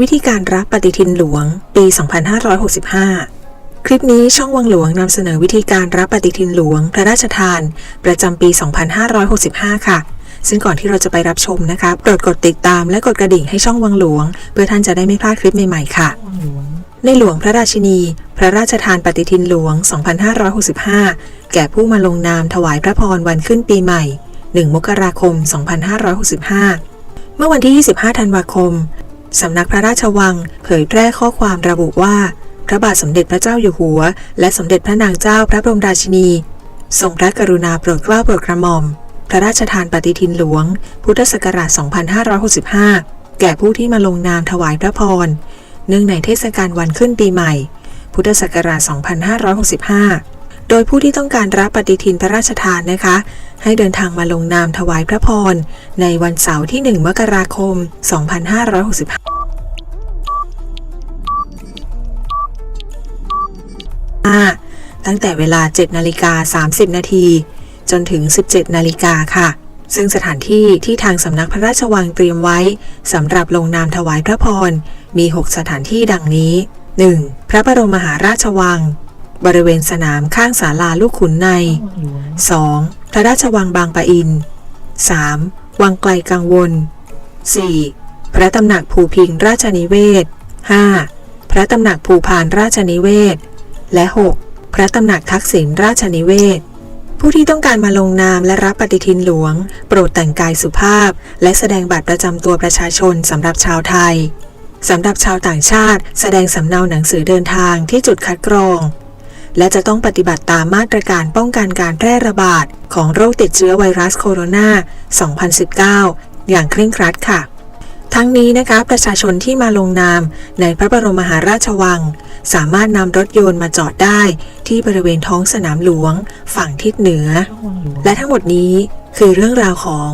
วิธีการรับปฏิทินหลวง ปี 2565 คลิปนี้ช่องวังหลวงนำเสนอวิธีการรับปฏิทินหลวง พระราชทาน ประจำปี 2565 ค่ะ ซึ่งก่อนที่เราจะไปรับชมนะคะโปรดกดติดตามและกดกระดิ่งให้ช่องวังหลวง เพื่อท่านจะได้ไม่พลาดคลิปใหม่ๆค่ะ ในหลวงพระราชินี พระราชทานปฏิทินหลวง 2565 แก่ผู้มาลงนามถวายพระพรวันขึ้นปีใหม่ 1 มกราคม 2565เมื่อวันที่ 25 ธันวาคม สำนักพระราชวัง เผยแพร่ข้อความระบุว่า พระบาทสมเด็จพระเจ้าอยู่หัว และสมเด็จพระนางเจ้าพระบรมราชินี ทรงพระกรุณาโปรดเกล้าโปรดกระหม่อม พระราชทานปฏิทินหลวง พุทธศักราช 2565 แก่ผู้ที่มาลงนามถวายพระพร เนื่องในเทศกาลวันขึ้นปีใหม่ พุทธศักราช 2565 โดยผู้ที่ต้องการรับปฏิทินพระราชทานนะคะ ให้เดินทางมาลงนามถวายพระพร ในวันเสาร์ที่ 1 มกราคม 2565ตั้งแต่เวลา 7 นาฬิกา 30 นาที จนถึง 17 นาฬิกาค่ะ ซึ่งสถานที่ที่ทางสำนักพระราชวังเตรียมไว้สำหรับลงนามถวายพระพร มี 6 สถานที่ดังนี้ 1. พระบรมมหาราชวัง บริเวณสนามข้างศาลาลูกขุนใน 2. พระราชวังบางปะอิน 3. วังไกลกังวล 4. พระตำหนักภูพิงราชนิเวศ 5. พระตำหนักภูพานราชนิเวศ และ 6. พระตำหนักทักษิณราชนิเวศ ผู้ที่ต้องการมาลงนามและรับปฏิทินหลวง โปรดแต่งกายสุภาพ และแสดงบัตรประจำตัวประชาชนสำหรับชาวไทยสำหรับชาวต่างชาติ แสดงสำเนาหนังสือเดินทางที่จุดคัดกรอง และจะต้องปฏิบัติตามมาตรการป้องกันการแพร่ระบาด ของโรคติดเชื้อไวรัสโคโรนา 2019 อย่างเคร่งครัดค่ะ ทั้งนี้นะคะประชาชนที่มาลงนามในพระบรมมหาราชวัง สามารถนำรถยนต์มาจอดได้ที่บริเวณท้องสนามหลวง ฝั่งทิศเหนือ และทั้งหมดนี้คือเรื่องราวของ